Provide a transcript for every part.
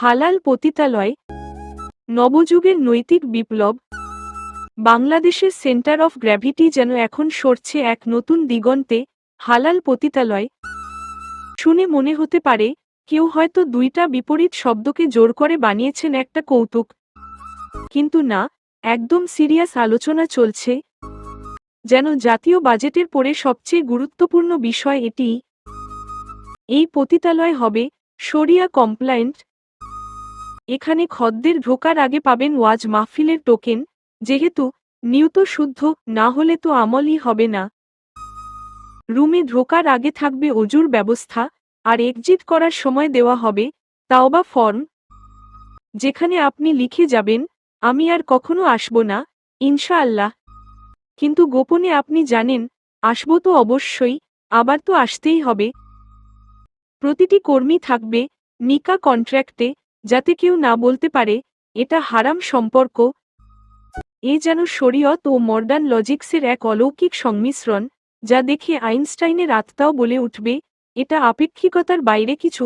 হালাল পতিতালয়, নবযুগের নৈতিক বিপ্লব, বাংলাদেশের সেন্টার অফ গ্র্যাভিটি যেন এখন সরছে এক নতুন দিগন্তে, হালাল পতিতালয়। শুনে মনে হতে পারে, কেউ হয়তো দুইটা বিপরীত শব্দকে জোর করে বানিয়েছেন একটা কৌতুক। কিন্তু না, একদম সিরিয়াস আলোচনা চলছে। যেন জাতীয় বাজেটের পরে সবচেয়ে গুরুত্বপূর্ণ বিষয় এটি। এই পতিতালয় হবে শরিয়া কমপ্লায়েন্ট এখানে খদ্দের ঢোকার আগে পাবেন ওয়াজ মাহফিলের টোকেন, যেহেতু নিয়ত শুদ্ধ, না হলে তো আমলই হবে না। রুমে ঢোকার আগে থাকবে অজুর ব্যবস্থা, আর এক্সিট করার সময় দেওয়া হবে তাওবা ফর্ম, যেখানে আপনি লিখে যাবেন, আমি আর কখনো আসব না, ইনশাআল্লাহ। কিন্তু গোপনে আপনি জানেন, আসব তো অবশ্যই, আবার তো আসতেই হবে। প্রতিটি কর্মী থাকবে নিকা কন্ট্রাক্টে যাতে কেউ না বলতে পারে, এটা হারাম সম্পর্ক। এ যেন শরীয়ত ও মডার্ন লজিক্সের এক অলৌকিক সংমিশ্রণ, যা দেখে আইনস্টাইনের আত্মাও বলে উঠবে, এটা আপেক্ষিকতার বাইরে কিছু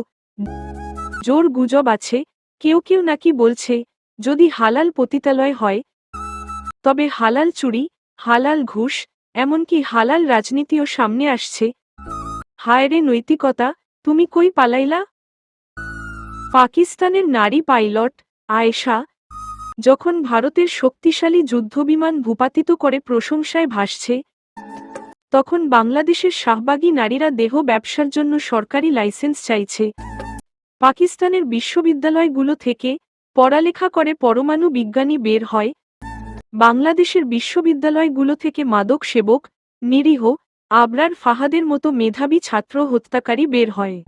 জোর গুজব আছে, কেউ কেউ নাকি বলছে, যদি হালাল পতিতালয় হয়, তবে হালাল চুরি, হালাল ঘুষ, এমনকি হালাল রাজনীতিও সামনে আসছে। হায়রে নৈতিকতা, তুমি কই পালাইলা? পাকিস্তানের নারী পাইলট আয়েশা যখন ভারতের শক্তিশালী যুদ্ধবিমান ভূপাতিত করে প্রশংসায় ভাসছে, তখন বাংলাদেশের শাহবাগী নারীরা দেহ ব্যবসার জন্য সরকারি লাইসেন্স চাইছে। পাকিস্তানের বিশ্ববিদ্যালয়গুলো থেকে পড়ালেখা করে পরমাণু বিজ্ঞানী বের হয়। বাংলাদেশের বিশ্ববিদ্যালয়গুলো থেকে মাদক সেবক, নিরীহ, আবরার ফাহাদের মতো মেধাবী ছাত্র হত্যাকারী বের হয়।